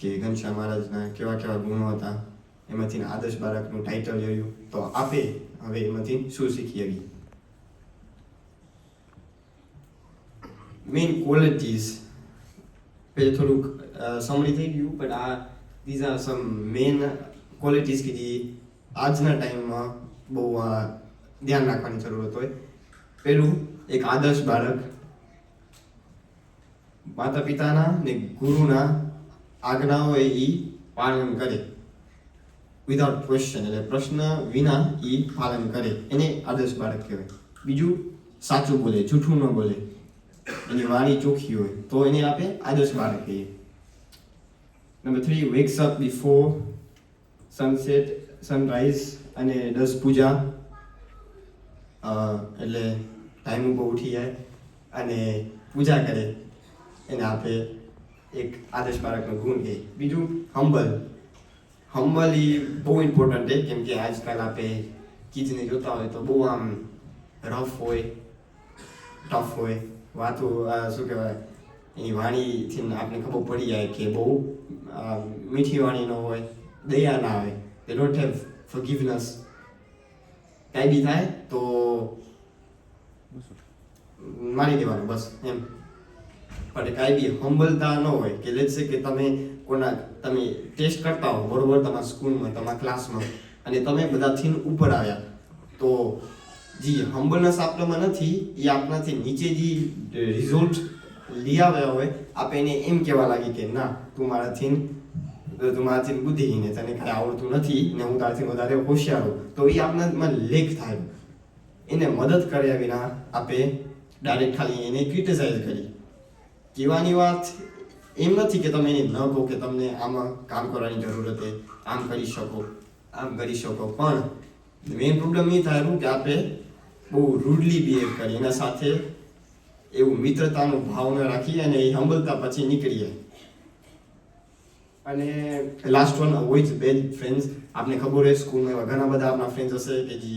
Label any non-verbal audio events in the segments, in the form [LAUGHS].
કે ઘનશ્યામ મહારાજના કેવા કેવા ગુણો હતા, એમાંથી આદર્શ બાળકનું ટાઇટલ જોયું તો આપે હવે એમાંથી શું શીખી હકી મેઇન ક્વોલિટીઝ પેલે થોડુંક સમરી થઈ ગયું બટ આ these are some main qualities કે જે આજના ટાઈમમાં બહુ ધ્યાન રાખવાની જરૂરત હોય. પેલું એક આદર્શ બાળક. માતા પિતાના ને ગુરુના આજ્ઞાઓ એ પાલન કરે વિધાઉટ ક્વેશ્ચન એટલે પ્રશ્ન વિના એ પાલન કરે એને આદર્શ બાળક કહેવાય બીજું સાચું બોલે જૂઠું ન બોલે એની વાણી ચોખ્ખી હોય તો એને આપણે આદર્શ બાળક કહીએ number three wakes up before sunset sunrise અને દસ પૂજા એટલે ટાઈમ ઉપર ઉઠી જાય અને પૂજા કરે એને આપે એક આદર્શ બાળકનો ગુણ કહે બીજું, હંબલ. હમ્બલ એ બહુ ઇમ્પોર્ટન્ટ છે, કેમ કે આજકાલ આપણે કિડ્સને જોતા હોય તો બહુ આમ રફ હોય ટફ હોય. વાતો શું કહેવાય એની વાણીથી આપણે ખબર પડી જાય કે બહુ મીઠી વાણી ન હોય, દયા ના હોય દે ડોન્ટ હેવ ફગીવનેસ કાંઈ બી થાય તો મારી દેવાનું, બસ, એમ. પણ કાંઈ બી હંબલતા ન હોય કે લેટ છે કે તમે કોના તમે ટેસ્ટ કરતા હો બરોબર તમારા સ્કૂલમાં, તમારા ક્લાસમાં અને તમે બધાથી ઉપર આવ્યા, તો જે હંબલનેસ આપણામાં નથી, એ આપણાથી નીચે જે રિઝલ્ટ લઈ આવ્યા હોય આપણે એને એમ કહેવા લાગી કે, ના, તું મારાથી તું મારાથી બુદ્ધિહીન તને કાંઈ આવડતું નથી ને હું તારાથી વધારે હોશિયાર હોઉં. તો એ આપણામાં લેખ થાય. એને મદદ કર્યા વિના આપણે ડાયરેક્ટ ખાલી એને ક્રિટિસાઇઝ કરી. કહેવાની વાત એમ નથી કે તમે એને ન કહો કે તમને આમાં કામ કરવાની જરૂર છે આમ કરી શકો, આમ કરી શકો. પણ મેઇન પ્રોબ્લેમ એ થાય કે આપણે બહુ રૂડલી બિહેવ કરી એના સાથે એવું મિત્રતાનો ભાવ ન રાખી અને એ હંબલતા પછી નીકળીએ. અને last one avoid bad friends આપને ખબર હોય સ્કૂલમાં એવા ઘણા બધા આપણા ફ્રેન્ડ્સ હશે કે જે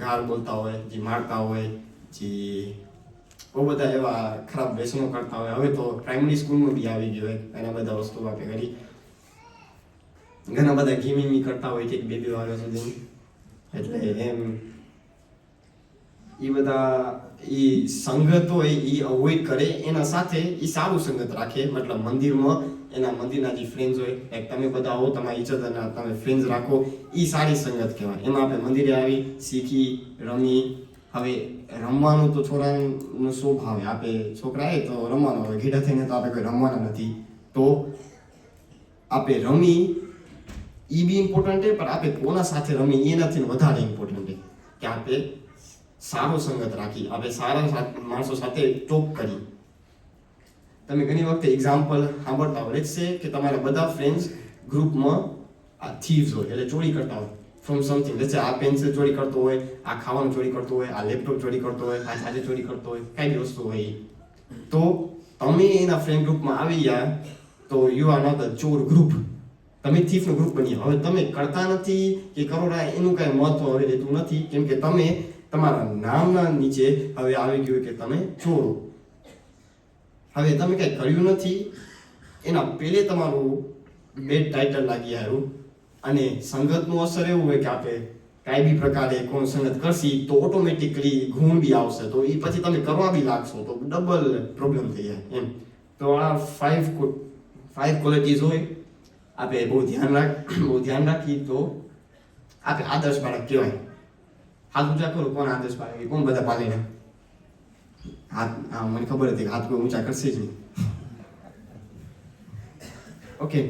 ગાળ બોલતા હોય, જે મારતા હોય, જે બહુ બધા એવા ખરાબ વ્યસનો કરતા હોય. હવે તો પ્રાઇમરી સ્કૂલમાં બી આવી ગયો હોય એના બધા વસ્તુઓ આપણે કરી ઘણા બધા ગેમિંગ કરતા હોય છે બે બે વાગ્યા સુધી. એટલે એમ એ બધા એ સંગત હોય એ અવોઇડ કરે. એના સાથે એ સારું સંગત રાખે. મતલબ મંદિરમાં એના મંદિરના જે ફ્રેન્ડ્સ હોય લાઈક તમે બધા હો, તમારી ઇજ્જતના તમે ફ્રેન્ડ્સ રાખો એ સારી સંગત કહેવાય. એમાં આપણે મંદિરે આવી, શીખી, રમી હવે રમવાનું તો છોકરાનો સ્વભાવ આપણે છોકરાએ તો રમવાનો, હવે ઘેડા થઈને તો આપણે કોઈ રમવાના નથી. તો આપણે રમી એ બી ઇમ્પોર્ટન્ટ છે, પણ આપણે કોના સાથે રમી એનાથી વધારે ઇમ્પોર્ટન્ટ છે. કે આપણે સારો સંગત રાખી આપણે સારા માણસો સાથે ટોક કરી. તમે ઘણી વખતે એક્ઝામ્પલ સાંભળતા હોય છે કે તમારા બધા ફ્રેન્ડ્સ ગ્રુપમાં આ થીવ્સ હોય, એટલે ચોરી કરતા હોય. ફ્રોમ સમથિંગ લેટ્સ આ પેન્સિલ ચોરી કરતો હોય, આ ખાવાનું ચોરી કરતો હોય, આ લેપટોપ ચોરી કરતો હોય, આ ચાર્જર ચોરી કરતો હોય, કઈ બી વસ્તુ હોય. તો તમે એના ફ્રેન્ડ ગ્રુપમાં આવી ગયા, તો યુ આર નોટ અ ચોર ગ્રુપ તમે થીફનું ગ્રુપ બની હવે તમે કરતા નથી કે કરોડા એનું કાંઈ મહત્વ હવે રહેતું નથી, કેમ કે તમે તમારા નામના નીચે હવે આવી ગયું કે તમે ચોરો. હવે તમે કાંઈ કર્યું નથી. એના પહેલે તમારું બેડ ટાઇટલ લાગી આવ્યું. અને સંગતનું અસર એવું હોય કે આપણે કાંઈ બી પ્રકારે કોણ સંગત કરશી તો ઓટોમેટિકલી ઘૂણ બી આવશે. તો એ પછી તમે કરવા બી લાગશો તો ડબલ પ્રોબ્લેમ થઈ જાય એમ. તો આ ફાઇવ ફાઇવ ક્વોલિટીઝ હોય આપણે બહુ ધ્યાન રાખ, [CLEARS THROAT] બહુ ધ્યાન રાખી તો આપણે આદર્શ બાળક કહેવાય. હાથ ઊંચા કરો, કોણ આદર્શ બાળક કોણ બધા પાલીને હાથ હા મને ખબર હતી હાથ કોઈ ઊંચા કરશે જ નહીં. [LAUGHS] Okay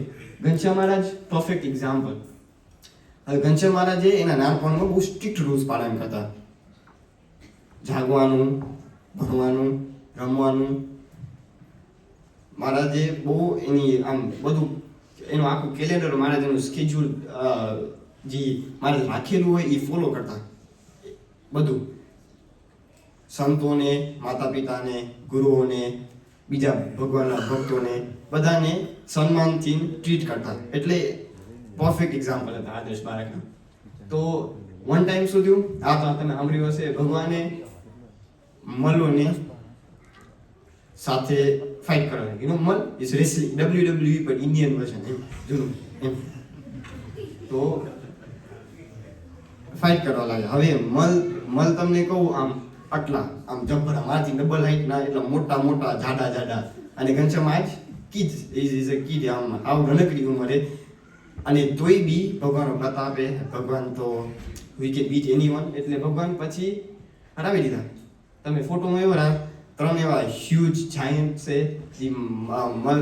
Ghanshyam Maharaj perfect example હવે ઘનશ્યામ મહારાજે એના નાનપણમાં બહુ સ્ટ્રિક્ટ રૂલ્સ પાલન કરતા જાગવાનું ભણવાનું રમવાનું મહારાજે બહુ એની આમ બધું એનું આખું કેલેન્ડર મહારાજ એનું સ્કેડ્યુલ જે મહારાજ રાખેલું હોય એ ફોલો કરતા બધું સંતોને માતા પિતાને ગુરુઓને બીજા ભગવાનના ભક્તોને બધાને સન્માનથી ટ્રીટ કરતા. એટલે પરફેક્ટ એક્ઝામ્પલ હતા આદર્શ બાળકના તો વન ટાઈમ શું થયું? આ તો તમે સાંભળ્યું હશે, ભગવાને મલોને સાથે ફાઇટ કરવાની. યુ નો મલ ઇઝ રેસલિંગ ડબલ્યુ ડબલ્યુ પણ ઇન્ડિયન વર્ઝન એમ, જૂનું, એમ. તો ફાઇટ કરવા લાગે હવે મલ મલ તમને કહું, આમ આટલા, આમ જબ્બર મારથી ડબલ હાઈટ ના, એટલા મોટા મોટા જાડા જાડા અને ઘનશ્યામ આજ કીજ ઇઝ અ કીજ આમ આવ રણકડી ઉંમરે અને તોય બી ભગવાનનો પ્રતાપે ભગવાન તો વી કેન બીટ એનીવન એટલે ભગવાન પછી હરાવી દીધા. તમે ફોટોમાં એવો રહ્યા ત્રણ એવા હ્યુજ જાયન્ટ છે, જે મલ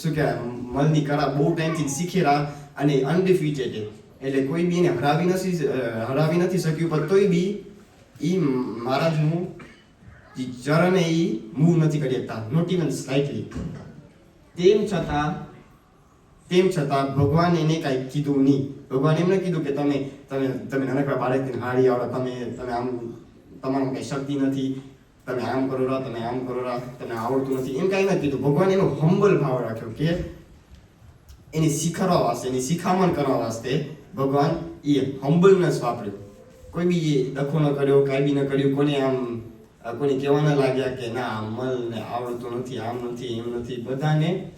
શું કહેવાય, મલની કળા બહુ ટાઈમથી શીખેલા અને અનડિફિટેડ એટલે કોઈ બી એને હરાવી નથી હરાવી નથી શક્યું, પણ તોય બી એ મહારાજનું ચરણ એ મૂવ નથી કરી શકતા નોટ ઇવન સ્લાઇટલી તેમ છતાં તેમ છતાં ભગવાન એને કાંઈ કીધું નહીં. ભગવાન એમને કીધું કે તમે તમે તમે નાનકડા બાળકને હારી આવડો, તમે તમે આમ, તમારું કઈ શક્તિ નથી. તમે આમ કરો રા તમે આમ કરો રા તમને આવડતું નથી. એમ કાંઈ નથી કીધું. ભગવાન એનો હંબલ ભાવ રાખ્યો કે એની શિખરવા વાસ્તે, એની શિખામણ કરવા વાસ્તે ભગવાન એ હંબલનેસ વાપર્યો. કોઈ બી એ ડખો ન કર્યો, કાંઈ બી ન કર્યું, કોને આમ અ, કહેવાના લાગ્યા કે ના અમલ ને આવડતું નથી આમ નથી એમ નથી. બધાને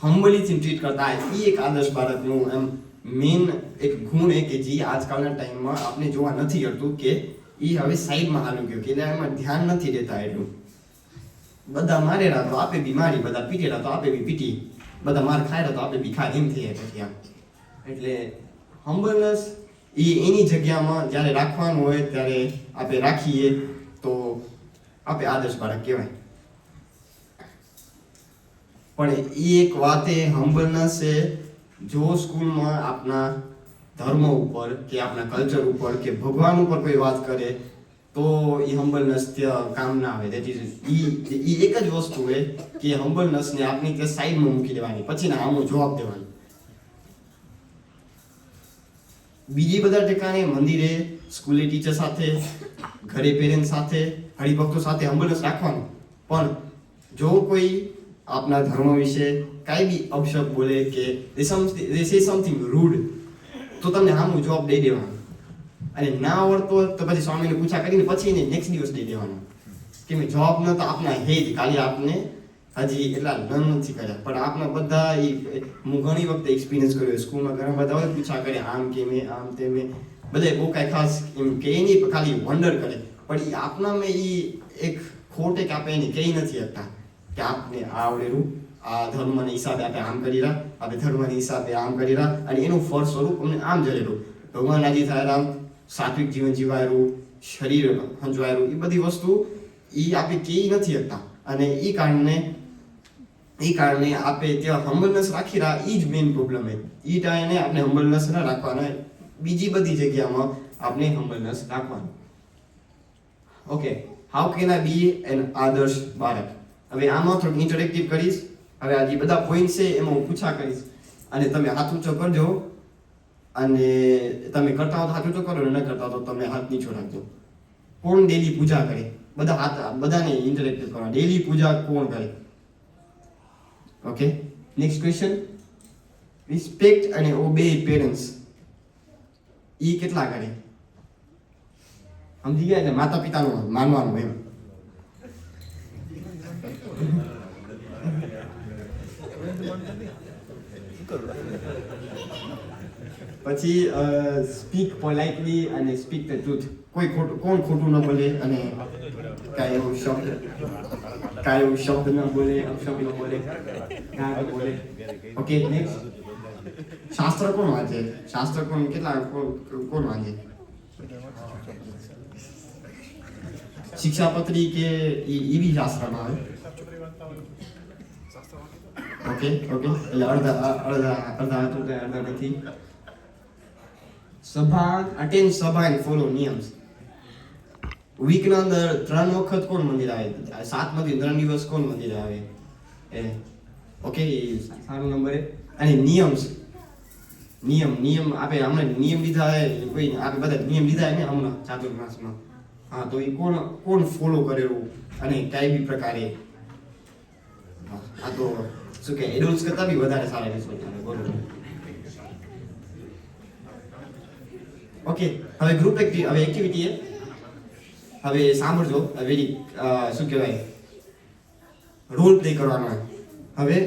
હમ્બલીથી ટ્રીટ કરતા. એ એક આદર્શ બાળકનું એમ મેઇન એક ગુણ એ કે જે આજકાલના ટાઈમમાં આપણે જોવા નથી મળતું કે એ હવે સાઈડમાં હાલું ગયો કે એટલે એમાં ધ્યાન નથી દેતા એટલું. બધા મારેલા તો આપે બી મારી બધા પીટેલા તો આપે બી પીટી બધા માર ખાયેલા તો આપે બી ખાય એમ થઈ પછી આમ. એટલે હમ્બલનેસ એ એની જગ્યામાં જ્યારે રાખવાનું હોય ત્યારે આપણે રાખીએ. તો આપણે આદર્શ બાળક કહેવાય. પણ એ એક વાત એ હમ્બલનેસ છે, જો સ્કૂલમાં આપના ધર્મ ઉપર કે આપણા કલ્ચર ઉપર કે ભગવાન ઉપર કોઈ વાત કરે, તો એ હંબલનેસ કામ ના આવે. ઇઝ ઈ એક જ વસ્તુ છે કે હંબલનેસને આપની તે સાઈડમાં મૂકી દેવાની, પછી ના આમનો જવાબ દેવાનો. બીજી બધા ઠેકાણે મંદિરે સ્કૂલે ટીચર સાથે, ઘરે પેરેન્ટ સાથે, હરિભક્તો સાથે હમ્બલનેસ રાખવાનું. પણ જો કોઈ આપના ધર્મ વિશે કાંઈ બી અપશબ્દ બોલે કે દે સે સમથિંગ રૂડ તો તમને આમનો જવાબ દઈ દેવાનો. અને ના આવડતો તો પછી સ્વામીને પૂછા કરીને પછી એને નેક્સ્ટ દિવસ દઈ દેવાનો. કે મેં જવાબ ન તો આપના જ ખાલી આપને હજી એટલા લર્ન નથી કર્યા. પણ આપના બધા હું ઘણી વખતે એક્સપિરિયન્સ કર્યો. સ્કૂલમાં ઘણા બધા પૂછા કરે, આમ કે મેં, આમ તે મેં. બધા બહુ કાંઈ ખાસ એમ કે નહીં ખાલી વંડર કરે. પણ એ આપના મેં એ એક ખોટ એક આપણે એને કહી નથી હતા કે આપને આવડેલું આ ધર્મને હિસાબે આપણે આમ કરી રહ્યા આપણે ધર્મને હિસાબે આમ કરી રહ્યા, અને એનું ફળ સ્વરૂપ અમને આમ જરેલું ભગવાન રાજી થાય રામ, સાત્વિક જીવન જીવાયેલું, શરીર હંજવાયેલું એ બધી વસ્તુ એ આપણે કહી નથી હતા અને એ કારણે એ કારણે આપણે ત્યાં હમ્બલનેસ રાખી રહ્યા એ જ મેઇન પ્રોબ્લેમ છે. એ ટાઈમે આપણે હમ્બલનેસ ન રાખવાના બીજી બધી જગ્યામાં આપણે હમ્બલનેસ રાખવાનું. Okay how can I be an આદર્શ બાળક? હવે આમાં થોડુંક ઇન્ટરેક્ટિવ કરીશ. હવે આ જે બધા પોઈન્ટ છે, એમાં હું પૂછા કરીશ. અને તમે હાથ ઊંચો કરજો. અને તમે કરતા હો તો હાથ ઊંચો કરો, અને ન કરતા તો તમે હાથ નીચો રાખજો. કોણ ડેલી પૂજા કરે? બધા હાથ, બધાને ઇન્ટરેક્ટિવ કરવા. ડેલી પૂજા કોણ કરે? ઓકે નેક્સ્ટ ક્વેશ્ચન રિસ્પેક્ટ અને ઓબે પેરેન્ટ્સ ઈ કેટલા કરે સમજી ગયા? એટલે માતા પિતાનું માનવાનું એમ. પછી સ્પીક પોલાઇટલી અને સ્પીક ધ ટ્રુથ કોઈ ખોટું, કોણ ખોટું ન બોલે અને કાંઈ એવું શબ્દ, કાંઈ એવું શબ્દ ન બોલે, અપશબ્દ ન બોલે, ના બોલે. ઓકે નેક્સ્ટ શાસ્ત્ર કોણ વાંચે? શાસ્ત્ર કોણ કેટલા કોણ વાંચે? શિક્ષાપત્રી કે એવી શાસ્ત્રમાં આવે? Okay okay. એટલે અડધા અડધા અડધા હતું કે અડધા નથી. સભા અટેન સભા એન્ડ ફોલો નિયમ્સ વીકના અંદર ત્રણ વખત કોણ મંદિર આવે? સાત મંદિર, ત્રણ દિવસ કોણ મંદિર આવે? એ, ઓકે સારો નંબર અને નિયમ્સ નિયમ નિયમ આપણે હમણાં નિયમ લીધા હે કોઈ આપણે બધા નિયમ લીધા ને હમણાં ચાતુર્માસમાં હા, તો એ કોણ કોણ ફોલો કરેલું અને કઈ બી પ્રકારે? આ તો શું કે એડલ્ટ્સ કરતા બી વધારે સારા રિઝલ્ટ આવે, બોલો. ઓકે હવે ગ્રુપ એક્ટિવ હવે એક્ટિવિટી એ? હવે સાંભળજો વેરી શું કહેવાય? રોલ પ્લે કરવાનો. હવે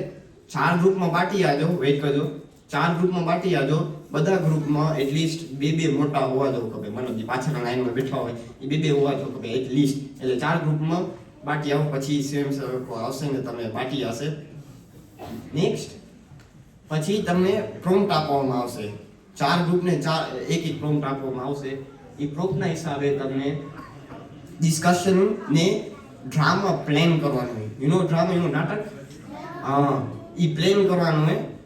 ચાર ગ્રુપમાં બાટી આજો વેઇટ કરજો. ચાર ગ્રુપમાં બાટી આજો બધા ગ્રુપમાં એટલીસ્ટ બે બે મોટા હોવા જવું ખપે મતલબ જે પાછળના લાઈનમાં બેઠા હોય, એ બે બે હોવા જવું ખપે એટલીસ્ટ એટલે ચાર ગ્રુપમાં બાટી આવો, પછી સ્વયંસેવકો આવશે ને તમે બાટી હશે. નેક્સ્ટ પછી તમને પ્રોમ્પ્ટ આપવામાં આવશે. ચાર ગ્રુપને ચાર, એક એક પ્રોમ્પ્ટ આપવામાં આવશે. એ પ્રોમ્પ્ટના હિસાબે તમને ડિસ્કશન ને ડ્રામા પ્લેન કરવાનું યુ નો ડ્રામા યુ નાટક? હા. એ પ્લેન કરવાનું હોય.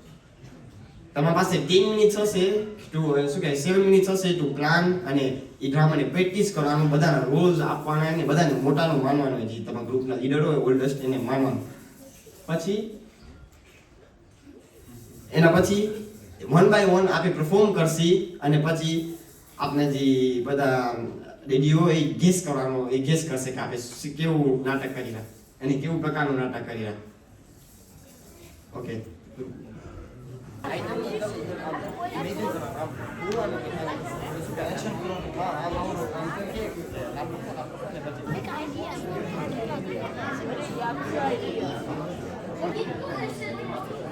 તમારી પાસે ટીમ મિનિટ હશે ટુ શું કહે સેવન મિનિટ હશે ટુ પ્લાન અને એ ડ્રામાને પ્રેક્ટિસ કરવાનું, બધાના રોલ્સ આપવાના અને બધાને મોટાનું માનવાનું હોય જે તમારા ગ્રુપના લીડર હોય ઓલ્ડેસ્ટ એને માનવાનું. પછી, એના પછી વન બાય વન આપે પરફોર્મ કરશી અને પછી આપણે જે બધા રેડિયો એ ગેસ કરવાનો, એ ગેસ કરશે કે આપણે કેવું નાટક કરી રહ્યા. અને કેવું પ્રકારનું નાટક કરી રહ્યા. ઓકે 那个 idea 是不是？那个你的那个。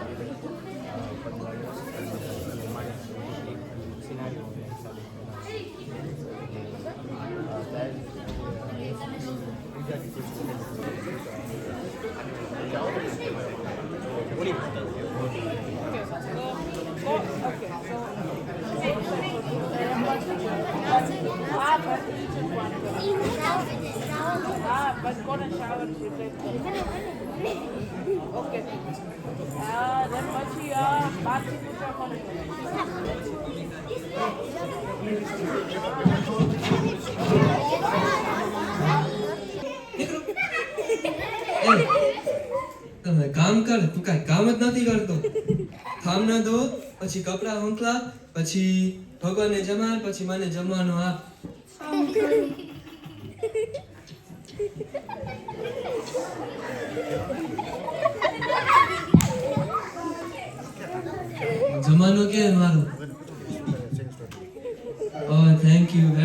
તમે કામ કર, તું કાંઈ કામ જ નથી કરતો. થામ ના દો, પછી કપડાં હંકલા પછી ભગવાનને જમાડ, પછી મને જમવાનું આપ. જમાનો કે મારો Oh, thank you.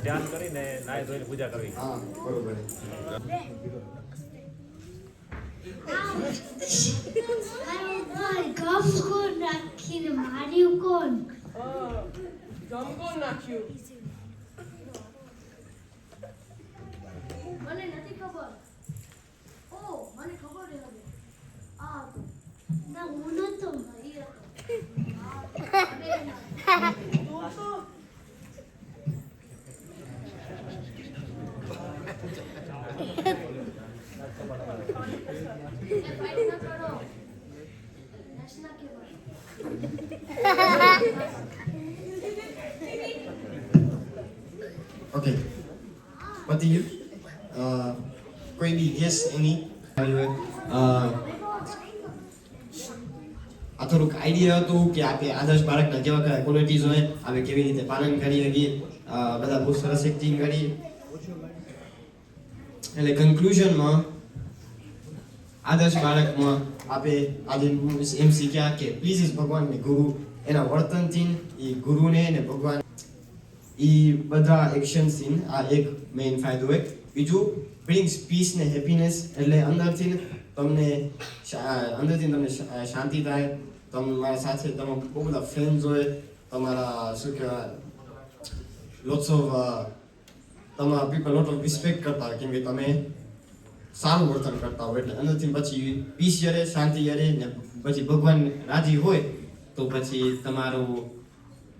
ધ્યાન કરીને નાય ધોઈને પૂજા કરવી. હા બરોબર. નાખ્યું મને નથી ખબર ઓ મને ખબર છે હવે આ હતો. ના હું નતો ભાઈ હતો તું તો ફાઇટ ન કરો નેશનલ કેવળ ઓકે પતી ગયું અ, કોઈ બી ગેસ એની હોય થોડુંક આઈડિયા હતું કે આપણે આદર્શ બાળકના કેવા કયા ક્વોલિટીઝ હોય આપણે કેવી રીતે પાલન કરી શકીએ બધા બહુ સરસ એક્ટિંગ કરી એટલે કન્ક્લુઝનમાં આદર્શ બાળકમાં આપણે આજે એમ શીખ્યા કે પ્લીઝ ઇઝ ભગવાન ને ગુરુ એના વર્તનથી એ ગુરુને ને ભગવાન એ બધા એક્શન્સથી આ એક મેઇન ફાયદો હોય બીજું બ્રિંગ્સ પીસ ને હેપીનેસ એટલે અંદરથી તમને અંદરથી તમને શાંતિ થાય. તમારા સાથે તમે બહુ બધા ફ્રેન્ડ્સ હોય. તમારા શું કહેવાય? લોટ્સ ઓફ તમારા પીપલ લોટ ઓફ રિસ્પેક્ટ કરતા હોય. કેમ કે તમે સારું વર્તન કરતા હોય. એટલે અંદરથી પછી પીસ યરે શાંતિ યરે ને પછી ભગવાન રાજી હોય, તો પછી તમારું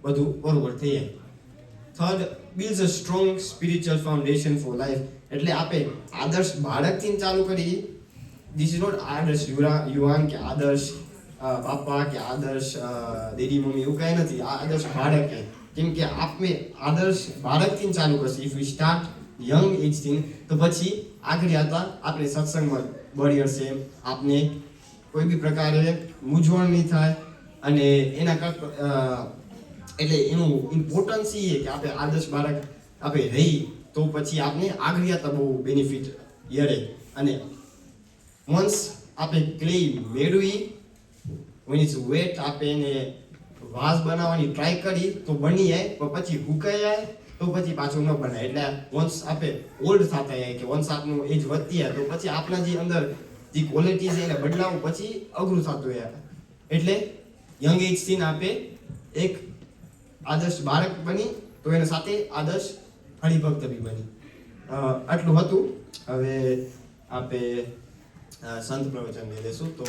બધું બરોબર થઈ જાય. Third build a strong spiritual foundation for life એટલે આપે આદર્શ બાળકથી ચાલુ કરી ધીસ ઇઝ નોટ આદર્શ યુવાન કે આદર્શ બાપા કે આદર્શ દેદી મમ્મી એવું કાંઈ નથી. આ આદર્શ બાળક. કેમ કે આપણે આદર્શ બાળકથી ચાલુ કરશે. ઇફ યુ સ્ટાર્ટ યંગ એજથી તો પછી આગળ આવતા આપણે સત્સંગમાં હશે. આપને કોઈ બી પ્રકારે મૂંઝવણ નહીં થાય અને એના કરતા એટલે એનું ઇમ્પોર્ટન્સ એ કે આપણે આદર્શ બાળક આપણે રહી તો પછી આપને આગળ જતા બહુ બેનિફિટ યડે અને વન્સ આપણે ક્લે મેળવી મીન્સ વેટ આપે એને વાસ બનાવવાની ટ્રાય કરી, તો બની જાય પણ પછી હુકાઈ જાય, તો પછી પાછું ન બનાય. એટલે વન્સ આપણે ઓલ્ડ થતા જાય કે વન્સ આપનું એજ વધતી જાય, તો પછી આપણા જે અંદર જે ક્વોલિટી છે એને બદલાવું, પછી અઘરું થતું જાય. એટલે યંગ એજથી આપણે એક આદર્શ બાળક બની, તો એના સાથે આદર્શ હરિભક્ત બની આટલું હતું. હવે આપણે સંત પ્રવચન લઈ લેશું. તો